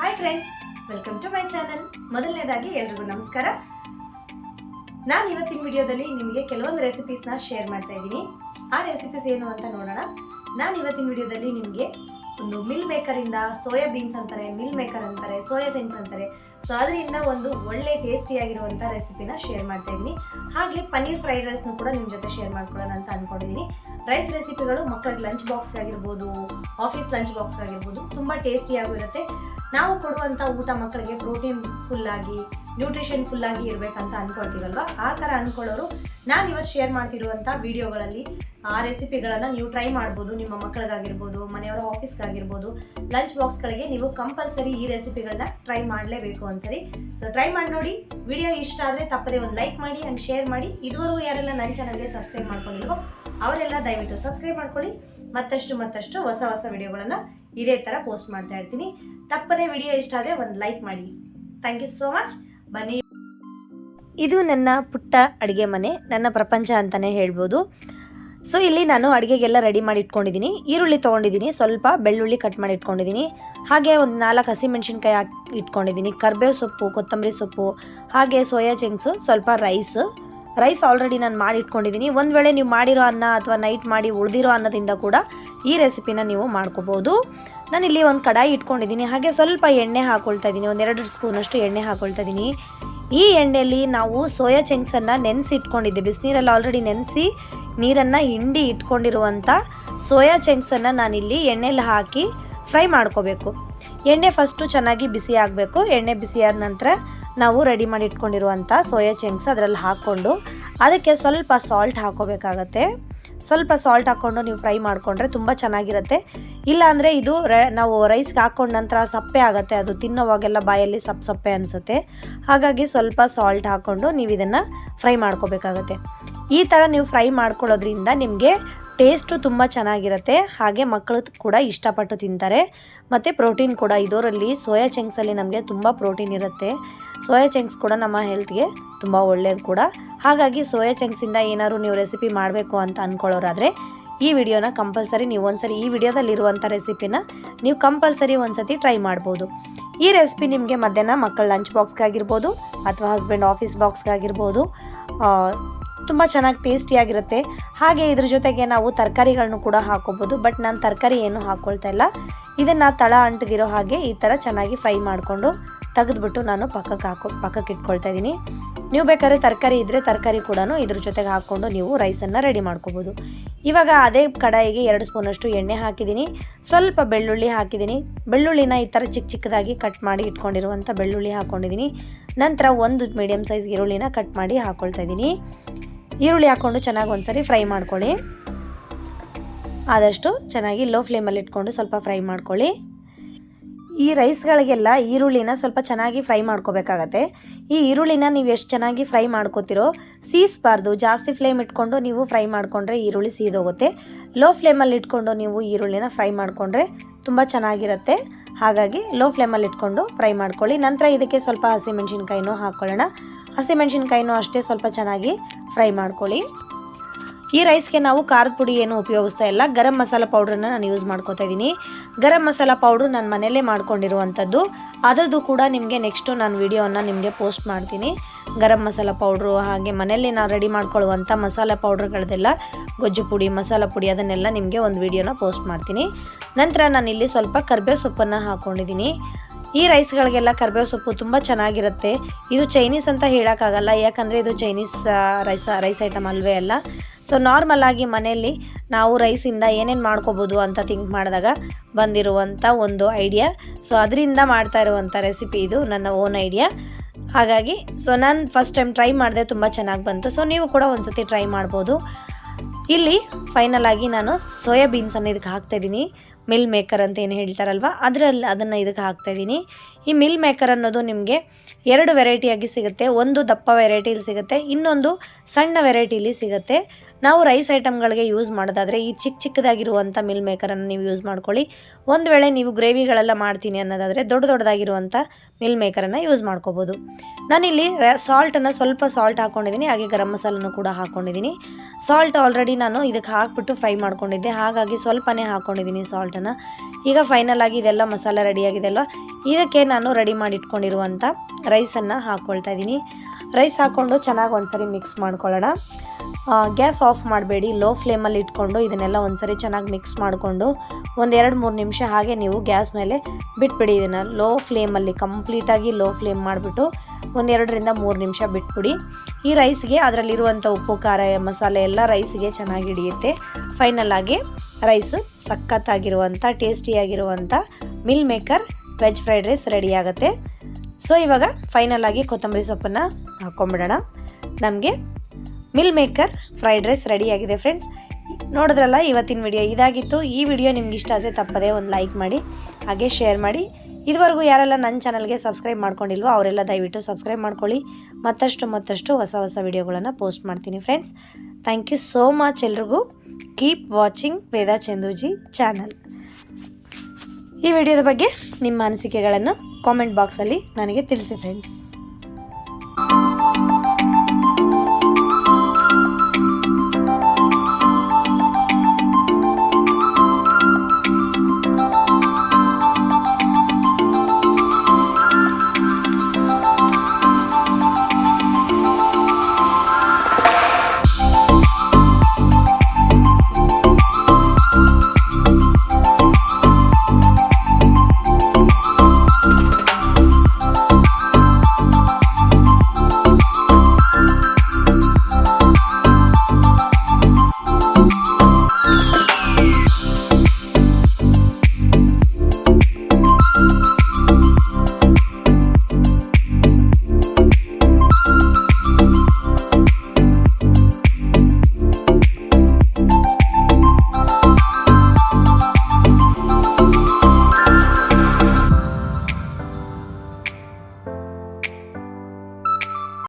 Hi friends welcome to my channel ಮೊದಲನೇದಾಗಿ ಎಲ್ರಿಗೂ ನಮಸ್ಕಾರ. ನಾನು ಇವತ್ತಿನ ವಿಡಿಯೋದಲ್ಲಿ ನಿಮಗೆ ಕೆಲವೊಂದು ರೆಸಿಪೀಸ್ನ ಶೇರ್ ಮಾಡ್ತಾ ಇದ್ದೀನಿ. ಆ ರೆಸಿಪೀಸ್ ಏನು ಅಂತ ನೋಡೋಣ. ನಾನು ಇವತ್ತಿನ ವಿಡಿಯೋದಲ್ಲಿ ನಿಮಗೆ ಒಂದು ಮಿಲ್ ಮೇಕರಿಂದ ಸೋಯಾ ಬೀನ್ಸ್ ಅಂತಾರೆ ಮಿಲ್ ಮೇಕರ್ ಅಂತಾರೆ ಸೋಯಾ ಚಂಕ್ಸ್ ಅಂತಾರೆ. ಸೊ ಅದರಿಂದ ಒಂದು ಒಳ್ಳೆ ಟೇಸ್ಟಿಯಾಗಿರುವಂಥ ರೆಸಿಪಿನ ಶೇರ್ ಮಾಡ್ತಾ ಇದ್ದೀನಿ. ಹಾಗೆ ಪನ್ನೀರ್ ಫ್ರೈಡ್ ರೈಸ್ನು ಕೂಡ ನಿಮ್ಮ ಜೊತೆ ಶೇರ್ ಮಾಡ್ಕೊಳ್ಳೋಣ ಅಂತ ಅಂದ್ಕೊಂಡಿದ್ದೀನಿ ರೈಸ್ ರೆಸಿಪಿಗಳು ಮಕ್ಕಳಿಗೆ ಲಂಚ್ ಬಾಕ್ಸ್ಗಾಗಿರ್ಬೋದು ಆಫೀಸ್ ಲಂಚ್ ಬಾಕ್ಸ್ಗಾಗಿರ್ಬೋದು ತುಂಬ ಟೇಸ್ಟಿಯಾಗೂ ಇರುತ್ತೆ. ನಾವು ಕೊಡುವಂಥ ಊಟ ಮಕ್ಕಳಿಗೆ ಪ್ರೋಟೀನ್ ಫುಲ್ಲಾಗಿ ನ್ಯೂಟ್ರಿಷನ್ ಫುಲ್ಲಾಗಿ ಇರಬೇಕಂತ ಅಂದ್ಕೊಳ್ತೀವಲ್ವ ಆ ಥರ ಅಂದ್ಕೊಳ್ಳೋರು ನಾನು ಇವತ್ತು ಶೇರ್ ಮಾಡ್ತಿರುವಂಥ ವಿಡಿಯೋಗಳಲ್ಲಿ ಆ ರೆಸಿಪಿಗಳನ್ನು ನೀವು ಟ್ರೈ ಮಾಡ್ಬೋದು, ನಿಮ್ಮ ಮಕ್ಕಳಿಗಾಗಿರ್ಬೋದು, ಮನೆಯವರ ಆಫೀಸ್ಗಾಗಿರ್ಬೋದು ಲಂಚ್ ಬಾಕ್ಸ್ಗಳಿಗೆ ನೀವು ಕಂಪಲ್ಸರಿ ಈ ರೆಸಿಪಿಗಳನ್ನ ಟ್ರೈ ಮಾಡಲೇಬೇಕು ಒಂದ್ಸರಿ. ಸೊ ಟ್ರೈ ಮಾಡಿ ನೋಡಿ. ವಿಡಿಯೋ ಇಷ್ಟ ಆದರೆ ತಪ್ಪದೆ ಒಂದು ಲೈಕ್ ಮಾಡಿ ಆ್ಯಂಡ್ ಶೇರ್ ಮಾಡಿ. ಇದುವರೆಗೂ ಯಾರೆಲ್ಲ ನನ್ನ ಚಾನಲ್ಗೆ ಸಬ್ಸ್ಕ್ರೈಬ್ ಮಾಡ್ಕೊಂಡಿಲ್ವೋ, ಅವರೆಲ್ಲ ದಯವಿಟ್ಟು ಸಬ್ಸ್ಕ್ರೈಬ್ ಮಾಡ್ಕೊಳ್ಳಿ. ಮತ್ತಷ್ಟು ಮತ್ತಷ್ಟು ಹೊಸ ಹೊಸ ವಿಡಿಯೋಗಳನ್ನು ಇದೇ ಥರ ಪೋಸ್ಟ್ ಮಾಡ್ತಾ ಇರ್ತೀನಿ. ತಪ್ಪದೇ ವಿಡಿಯೋ ಇಷ್ಟ ಆದರೆ ಒಂದು ಲೈಕ್ ಮಾಡಿ. ಥ್ಯಾಂಕ್ ಯು ಸೋ ಮಚ್ ಬನ್ನಿ. ಇದು ನನ್ನ ಪುಟ್ಟ ಅಡುಗೆ ಮನೆ, ನನ್ನ ಪ್ರಪಂಚ ಅಂತಲೇ ಹೇಳ್ಬೋದು. ಸೊ ಇಲ್ಲಿ ನಾನು ಅಡುಗೆಗೆಲ್ಲ ರೆಡಿ ಮಾಡಿ ಇಟ್ಕೊಂಡಿದ್ದೀನಿ. ಈರುಳ್ಳಿ ತೊಗೊಂಡಿದ್ದೀನಿ, ಸ್ವಲ್ಪ ಬೆಳ್ಳುಳ್ಳಿ ಕಟ್ ಮಾಡಿ ಇಟ್ಕೊಂಡಿದ್ದೀನಿ. ಹಾಗೆ ಒಂದು ನಾಲ್ಕು ಹಸಿಮೆಣ್ಸಿನ್ಕಾಯಿ ಹಾಕಿ ಇಟ್ಕೊಂಡಿದ್ದೀನಿ. ಕರ್ಬೇವು ಸೊಪ್ಪು, ಕೊತ್ತಂಬರಿ ಸೊಪ್ಪು, ಹಾಗೆ ಸೋಯಾ ಚಿಂಗ್ಸು ಸ್ವಲ್ಪ ರೈಸ್ ರೈಸ್ ಆಲ್ರೆಡಿ ನಾನು ಮಾಡಿ ಇಟ್ಕೊಂಡಿದ್ದೀನಿ. ಒಂದು ವೇಳೆ ನೀವು ಮಾಡಿರೋ ಅನ್ನ ಅಥವಾ ನೈಟ್ ಮಾಡಿ ಉಳಿದಿರೋ ಅನ್ನದಿಂದ ಕೂಡ ಈ ರೆಸಿಪಿನ ನೀವು ಮಾಡ್ಕೋಬೋದು. ನಾನಿಲ್ಲಿ ಒಂದು ಕಡಾಯಿ ಇಟ್ಕೊಂಡಿದ್ದೀನಿ. ಹಾಗೆ ಸ್ವಲ್ಪ ಎಣ್ಣೆ ಹಾಕ್ಕೊಳ್ತಾ ಇದ್ದೀನಿ. ಒಂದೆರಡು ಸ್ಪೂನಷ್ಟು ಎಣ್ಣೆ ಹಾಕ್ಕೊಳ್ತಾ ಇದ್ದೀನಿ. ಈ ಎಣ್ಣೆಯಲ್ಲಿ ನಾವು ಸೋಯಾ ಚಂಕ್ಸನ್ನು ನೆನೆಸಿ ಇಟ್ಕೊಂಡಿದ್ದೆ ಬಿಸಿನೀರಲ್ಲಿ ಆಲ್ರೆಡಿ ನೆನೆಸಿ ನೀರನ್ನು ಹಿಂಡಿ ಇಟ್ಕೊಂಡಿರುವಂಥ ಸೋಯಾ ಚಂಕ್ಸನ್ನು ನಾನಿಲ್ಲಿ ಎಣ್ಣೆಲಿ ಹಾಕಿ ಫ್ರೈ ಮಾಡ್ಕೋಬೇಕು. ಎಣ್ಣೆ ಫಸ್ಟು ಚೆನ್ನಾಗಿ ಬಿಸಿ ಆಗಬೇಕು. ಎಣ್ಣೆ ಬಿಸಿಯಾದ ನಂತರ ನಾವು ರೆಡಿ ಮಾಡಿ ಇಟ್ಕೊಂಡಿರುವಂಥ ಸೋಯಾ ಚಂಕ್ಸ್ ಅದರಲ್ಲಿ ಹಾಕ್ಕೊಂಡು ಅದಕ್ಕೆ ಸ್ವಲ್ಪ ಸಾಲ್ಟ್ ಹಾಕೋಬೇಕಾಗತ್ತೆ. ಸ್ವಲ್ಪ ಸಾಲ್ಟ್ ಹಾಕ್ಕೊಂಡು ನೀವು ಫ್ರೈ ಮಾಡಿಕೊಂಡ್ರೆ ತುಂಬ ಚೆನ್ನಾಗಿರುತ್ತೆ. ಇಲ್ಲಾಂದರೆ ಇದು ರ, ನಾವು ರೈಸ್ಗೆ ಹಾಕೊಂಡ ನಂತರ ಸಪ್ಪೆ ಆಗುತ್ತೆ. ಅದು ತಿನ್ನೋವಾಗೆಲ್ಲ ಬಾಯಲ್ಲಿ ಸಪ್ ಸಪ್ಪೆ ಅನಿಸುತ್ತೆ. ಹಾಗಾಗಿ ಸ್ವಲ್ಪ ಸಾಲ್ಟ್ ಹಾಕ್ಕೊಂಡು ನೀವು ಇದನ್ನು ಫ್ರೈ ಮಾಡ್ಕೋಬೇಕಾಗತ್ತೆ. ಈ ಥರ ನೀವು ಫ್ರೈ ಮಾಡ್ಕೊಳ್ಳೋದ್ರಿಂದ ನಿಮಗೆ ಟೇಸ್ಟು ತುಂಬ ಚೆನ್ನಾಗಿರುತ್ತೆ. ಹಾಗೆ ಮಕ್ಕಳು ಕೂಡ ಇಷ್ಟಪಟ್ಟು ತಿಂತಾರೆ. ಮತ್ತು ಪ್ರೋಟೀನ್ ಕೂಡ ಇದರಲ್ಲಿ ಸೋಯಾ ಚೆಂಕ್ಸಲ್ಲಿ ನಮಗೆ ತುಂಬ ಪ್ರೋಟೀನ್ ಇರುತ್ತೆ. ಸೋಯಾ ಚೆಂಕ್ಸ್ ಕೂಡ ನಮ್ಮ ಹೆಲ್ತ್ಗೆ ತುಂಬ ಒಳ್ಳೆಯದು ಕೂಡ. ಹಾಗಾಗಿ ಸೋಯಾ ಚೆಂಕ್ಸಿಂದ ಏನಾದ್ರು ನೀವು ರೆಸಿಪಿ ಮಾಡಬೇಕು ಅಂತ ಅಂದ್ಕೊಳ್ಳೋರಾದರೆ ಈ ವಿಡಿಯೋನ ಕಂಪಲ್ಸರಿ ನೀವು ಒಂದ್ಸರಿ ಈ ವಿಡಿಯೋದಲ್ಲಿರುವಂಥ ರೆಸಿಪಿನ ನೀವು ಕಂಪಲ್ಸರಿ ಒಂದ್ಸತಿ ಟ್ರೈ ಮಾಡ್ಬೋದು. ಈ ರೆಸಿಪಿ ನಿಮಗೆ ಮಧ್ಯಾಹ್ನ ಮಕ್ಕಳ ಲಂಚ್ ಬಾಕ್ಸ್ಗಾಗಿರ್ಬೋದು ಅಥವಾ ಹಸ್ಬೆಂಡ್ ಆಫೀಸ್ ಬಾಕ್ಸ್ಗಾಗಿರ್ಬೋದು ತುಂಬ ಚೆನ್ನಾಗಿ ಟೇಸ್ಟಿಯಾಗಿರುತ್ತೆ ಹಾಗೆ ಇದ್ರ ಜೊತೆಗೆ ನಾವು ತರಕಾರಿಗಳನ್ನು ಕೂಡ ಹಾಕೋಬೋದು. ಬಟ್ ನಾನು ತರಕಾರಿ ಏನು ಹಾಕ್ಕೊಳ್ತಾ ಇಲ್ಲ. ಇದನ್ನು ತಳ ಅಂಟದಿರೋ ಹಾಗೆ ಈ ಥರ ಚೆನ್ನಾಗಿ ಫ್ರೈ ಮಾಡಿಕೊಂಡು ತೆಗೆದ್ಬಿಟ್ಟು ನಾನು ಪಕ್ಕಕ್ಕೆ ಹಾಕೋ, ಪಕ್ಕಕ್ಕೆ ಇಟ್ಕೊಳ್ತಾ ಇದ್ದೀನಿ. ನೀವು ಬೇಕಾದ್ರೆ ತರಕಾರಿ ಇದ್ದರೆ ತರಕಾರಿ ಕೂಡ ಇದ್ರ ಜೊತೆಗೆ ಹಾಕ್ಕೊಂಡು ನೀವು ರೈಸನ್ನು ರೆಡಿ ಮಾಡ್ಕೋಬೋದು. ಇವಾಗ ಅದೇ ಕಡಾಯಿಗೆ ಎರಡು ಸ್ಪೂನಷ್ಟು ಎಣ್ಣೆ ಹಾಕಿದ್ದೀನಿ. ಸ್ವಲ್ಪ ಬೆಳ್ಳುಳ್ಳಿ ಹಾಕಿದ್ದೀನಿ. ಬೆಳ್ಳುಳ್ಳಿನ ಈ ಥರ ಚಿಕ್ಕ ಚಿಕ್ಕದಾಗಿ ಕಟ್ ಮಾಡಿ ಇಟ್ಕೊಂಡಿರುವಂಥ ಬೆಳ್ಳುಳ್ಳಿ ಹಾಕ್ಕೊಂಡಿದ್ದೀನಿ ನಂತರ ಒಂದು ಮೀಡಿಯಮ್ ಸೈಜ್ ಈರುಳ್ಳಿನ ಕಟ್ ಮಾಡಿ ಹಾಕ್ಕೊಳ್ತಾ ಇದ್ದೀನಿ. ಈರುಳ್ಳಿ ಹಾಕ್ಕೊಂಡು ಚೆನ್ನಾಗಿ ಒಂದ್ಸರಿ ಫ್ರೈ ಮಾಡ್ಕೊಳ್ಳಿ. ಆದಷ್ಟು ಚೆನ್ನಾಗಿ ಲೋ ಫ್ಲೇಮಲ್ಲಿ ಇಟ್ಕೊಂಡು ಸ್ವಲ್ಪ ಫ್ರೈ ಮಾಡ್ಕೊಳ್ಳಿ. ಈ ರೈಸ್ಗಳಿಗೆಲ್ಲ ಈರುಳ್ಳಿನ ಸ್ವಲ್ಪ ಚೆನ್ನಾಗಿ ಫ್ರೈ ಮಾಡ್ಕೋಬೇಕಾಗತ್ತೆ. ಈ ಈರುಳ್ಳಿನ ನೀವು ಎಷ್ಟು ಚೆನ್ನಾಗಿ ಫ್ರೈ ಮಾಡ್ಕೋತಿರೋ, ಸೀಸ್ಬಾರ್ದು, ಜಾಸ್ತಿ ಫ್ಲೇಮ್ ಇಟ್ಕೊಂಡು ನೀವು ಫ್ರೈ ಮಾಡಿಕೊಂಡ್ರೆ ಈರುಳ್ಳಿ ಸೀದೋಗುತ್ತೆ. ಲೋ ಫ್ಲೇಮಲ್ಲಿ ಇಟ್ಕೊಂಡು ನೀವು ಈರುಳ್ಳಿನ ಫ್ರೈ ಮಾಡಿಕೊಂಡ್ರೆ ತುಂಬ ಚೆನ್ನಾಗಿರುತ್ತೆ. ಹಾಗಾಗಿ ಲೋ ಫ್ಲೇಮಲ್ಲಿ ಇಟ್ಕೊಂಡು ಫ್ರೈ ಮಾಡ್ಕೊಳ್ಳಿ. ನಂತರ ಇದಕ್ಕೆ ಸ್ವಲ್ಪ ಹಸಿಮೆಣ್ಸಿನ್ಕಾಯಿನೂ ಹಾಕ್ಕೊಳ್ಳೋಣ. ಹಸಿಮೆಣ್ಸಿನ್ಕಾಯಿನೂ ಅಷ್ಟೇ ಸ್ವಲ್ಪ ಚೆನ್ನಾಗಿ ಫ್ರೈ ಮಾಡ್ಕೊಳ್ಳಿ. ಈ ರೈಸ್ಗೆ ನಾವು ಖಾರದ ಪುಡಿ ಏನು ಉಪಯೋಗಿಸ್ತಾ ಇಲ್ಲ. ಗರಂ ಮಸಾಲ ಪೌಡ್ರನ್ನ ನಾನು ಯೂಸ್ ಮಾಡ್ಕೋತಾ ಇದ್ದೀನಿ ಗರಂ ಮಸಾಲ ಪೌಡ್ರು ನಾನು ಮನೆಯಲ್ಲೇ ಮಾಡ್ಕೊಂಡಿರುವಂಥದ್ದು. ಅದರದ್ದು ಕೂಡ ನಿಮಗೆ ನೆಕ್ಸ್ಟು ನಾನು ವಿಡಿಯೋನ ನಿಮಗೆ ಪೋಸ್ಟ್ ಮಾಡ್ತೀನಿ. ಗರಂ ಮಸಾಲ ಪೌಡ್ರು ಹಾಗೆ ಮನೆಯಲ್ಲೇ ನಾನು ರೆಡಿ ಮಾಡ್ಕೊಳ್ಳುವಂಥ ಮಸಾಲೆ ಪೌಡ್ರ್ಗಳದೆಲ್ಲ ಗೊಜ್ಜು ಪುಡಿ, ಮಸಾಲ ಪುಡಿ ಅದನ್ನೆಲ್ಲ ನಿಮಗೆ ಒಂದು ವಿಡಿಯೋನ ಪೋಸ್ಟ್ ಮಾಡ್ತೀನಿ. ನಂತರ ನಾನಿಲ್ಲಿ ಸ್ವಲ್ಪ ಕರ್ಬೇವು ಸೊಪ್ಪನ್ನು ಹಾಕ್ಕೊಂಡಿದ್ದೀನಿ ಈ ರೈಸ್ಗಳಿಗೆಲ್ಲ ಕರ್ಬೇವು ಸೊಪ್ಪು ತುಂಬ ಚೆನ್ನಾಗಿರುತ್ತೆ. ಇದು ಚೈನೀಸ್ ಅಂತ ಹೇಳೋಕ್ಕಾಗಲ್ಲ. ಯಾಕಂದರೆ ಇದು ಚೈನೀಸ್ ರೈಸ್ ರೈಸ್ ಐಟಮ್ ಅಲ್ವೇ ಅಲ್ಲ. ಸೊ ನಾರ್ಮಲ್ ಆಗಿ ಮನೆಯಲ್ಲಿ ನಾವು ರೈಸಿಂದ ಏನೇನು ಮಾಡ್ಕೋಬೋದು ಅಂತ ಥಿಂಕ್ ಮಾಡಿದಾಗ ಬಂದಿರುವಂಥ ಒಂದು ಐಡಿಯಾ ಸೊ ಅದರಿಂದ ಮಾಡ್ತಾ ಇರುವಂಥ ರೆಸಿಪಿ ಇದು ನನ್ನ ಓನ್ ಐಡಿಯಾ ಹಾಗಾಗಿ ಸೊ ನಾನು ಫಸ್ಟ್ ಟೈಮ್ ಟ್ರೈ ಮಾಡಿದೆ ತುಂಬ ಚೆನ್ನಾಗಿ ಬಂತು. ಸೊ ನೀವು ಕೂಡ ಒಂದು ಸತಿ ಟ್ರೈ ಮಾಡ್ಬೋದು. ಇಲ್ಲಿ ಫೈನಲ್ ಆಗಿ ನಾನು ಸೋಯಾ ಬೀನ್ಸನ್ನು ಇದಕ್ಕೆ ಹಾಕ್ತಾಯಿದ್ದೀನಿ ಮಿಲ್ ಮೇಕರ್ ಅಂತ ಏನು ಹೇಳ್ತಾರಲ್ವ? ಅದರಲ್ಲಿ ಅದನ್ನು ಇದಕ್ಕೆ ಹಾಕ್ತಾಯಿದ್ದೀನಿ ಈ ಮಿಲ್ ಮೇಕರ್ ಅನ್ನೋದು ನಿಮಗೆ ಎರಡು ವೆರೈಟಿಯಾಗಿ ಸಿಗುತ್ತೆ. ಒಂದು ದಪ್ಪ ವೆರೈಟಿಲಿ ಸಿಗುತ್ತೆ. ಇನ್ನೊಂದು ಸಣ್ಣ ವೆರೈಟಿಲಿ ಸಿಗುತ್ತೆ. ನಾವು ರೈಸ್ ಐಟಮ್ಗಳಿಗೆ ಯೂಸ್ ಮಾಡೋದಾದರೆ ಈ ಚಿಕ್ಕ ಚಿಕ್ಕದಾಗಿರುವಂಥ ಮಿಲ್ ಮೇಕರನ್ನು ನೀವು ಯೂಸ್ ಮಾಡ್ಕೊಳ್ಳಿ. ಒಂದು ವೇಳೆ ನೀವು ಗ್ರೇವಿಗಳೆಲ್ಲ ಮಾಡ್ತೀನಿ ಅನ್ನೋದಾದರೆ ದೊಡ್ಡ ದೊಡ್ಡದಾಗಿರುವಂಥ ಮಿಲ್ ಮೇಕರನ್ನು ಯೂಸ್ ಮಾಡ್ಕೋಬೋದು. ನಾನಿಲ್ಲಿ ಸಾಲ್ಟನ್ನು ಸ್ವಲ್ಪ ಸಾಲ್ಟ್ ಹಾಕ್ಕೊಂಡಿದ್ದೀನಿ ಹಾಗೆ ಗರಂ ಮಸಾಲನ್ನು ಕೂಡ ಹಾಕ್ಕೊಂಡಿದ್ದೀನಿ ಸಾಲ್ಟ್ ಆಲ್ರೆಡಿ ನಾನು ಇದಕ್ಕೆ ಹಾಕ್ಬಿಟ್ಟು ಫ್ರೈ ಮಾಡ್ಕೊಂಡಿದ್ದೆ, ಹಾಗಾಗಿ ಸ್ವಲ್ಪನೇ ಹಾಕ್ಕೊಂಡಿದ್ದೀನಿ ಸಾಲ್ಟನ್ನು ಈಗ ಫೈನಲ್ ಆಗಿ ಇದೆಲ್ಲ ಮಸಾಲೆ ರೆಡಿಯಾಗಿದೆ ಅಲ್ವಾ? ಇದಕ್ಕೆ ನಾನು ರೆಡಿ ಮಾಡಿ ಇಟ್ಕೊಂಡಿರುವಂಥ ರೈಸನ್ನು ಹಾಕ್ಕೊಳ್ತಾ ಇದ್ದೀನಿ. ರೈಸ್ ಹಾಕ್ಕೊಂಡು ಚೆನ್ನಾಗಿ ಒಂದ್ಸರಿ ಮಿಕ್ಸ್ ಮಾಡ್ಕೊಳ್ಳೋಣ. ಗ್ಯಾಸ್ ಆಫ್ ಮಾಡಬೇಡಿ, ಲೋ ಫ್ಲೇಮಲ್ಲಿ ಇಟ್ಕೊಂಡು ಇದನ್ನೆಲ್ಲ ಒಂದ್ಸರಿ ಚೆನ್ನಾಗಿ ಮಿಕ್ಸ್ ಮಾಡಿಕೊಂಡು ಒಂದೆರಡು ಮೂರು ನಿಮಿಷ ಹಾಗೆ ನೀವು ಗ್ಯಾಸ್ ಮೇಲೆ ಬಿಟ್ಬಿಡಿ ಇದನ್ನು. ಲೋ ಫ್ಲೇಮಲ್ಲಿ, ಕಂಪ್ಲೀಟಾಗಿ ಲೋ ಫ್ಲೇಮ್ ಮಾಡಿಬಿಟ್ಟು ಒಂದೆರಡರಿಂದ ಮೂರು ನಿಮಿಷ ಬಿಟ್ಬಿಡಿ. ಈ ರೈಸ್ಗೆ ಅದರಲ್ಲಿರುವಂಥ ಉಪ್ಪು, ಖಾರ, ಮಸಾಲೆ ಎಲ್ಲ ರೈಸ್ಗೆ ಚೆನ್ನಾಗಿ ಹಿಡಿಯುತ್ತೆ. ಫೈನಲ್ ಆಗಿ ರೈಸು ಸಖತ್ತಾಗಿರುವಂಥ ಟೇಸ್ಟಿಯಾಗಿರುವಂಥ meal maker veg fried rice ready ಆಗುತ್ತೆ. ಸೊ ಇವಾಗ ಫೈನಲ್ ಆಗಿ ಕೊತ್ತಂಬರಿ ಸೊಪ್ಪನ್ನು ಹಾಕ್ಕೊಂಬಿಡೋಣ ನಮಗೆ ಮಿಲ್ ಮೇಕರ್ ಫ್ರೈಡ್ ರೈಸ್ ರೆಡಿಯಾಗಿದೆ ಫ್ರೆಂಡ್ಸ್ ನೋಡಿದ್ರಲ್ಲ, ಇವತ್ತಿನ ವಿಡಿಯೋ ಇದಾಗಿತ್ತು. ಈ ವಿಡಿಯೋ ನಿಮ್ಗೆ ಇಷ್ಟ ಆದರೆ ತಪ್ಪದೇ ಒಂದು ಲೈಕ್ ಮಾಡಿ, ಹಾಗೆ ಶೇರ್ ಮಾಡಿ. ಇದುವರೆಗೂ ಯಾರೆಲ್ಲ ನನ್ನ ಚಾನಲ್ಗೆ ಸಬ್ಸ್ಕ್ರೈಬ್ ಮಾಡ್ಕೊಂಡಿಲ್ವೋ, ಅವರೆಲ್ಲ ದಯವಿಟ್ಟು ಸಬ್ಸ್ಕ್ರೈಬ್ ಮಾಡ್ಕೊಳ್ಳಿ. ಮತ್ತಷ್ಟು ಮತ್ತಷ್ಟು ಹೊಸ ಹೊಸ ವಿಡಿಯೋಗಳನ್ನು ಪೋಸ್ಟ್ ಮಾಡ್ತೀನಿ friends thank you so much ಎಲ್ರಿಗೂ. Keep watching Veda Chanduji channel ಈ ವಿಡಿಯೋದ ಬಗ್ಗೆ ನಿಮ್ಮ ಅನಿಸಿಕೆಗಳನ್ನು ಕಾಮೆಂಟ್ ಬಾಕ್ಸಲ್ಲಿ ನನಗೆ ತಿಳಿಸಿ ಫ್ರೆಂಡ್ಸ್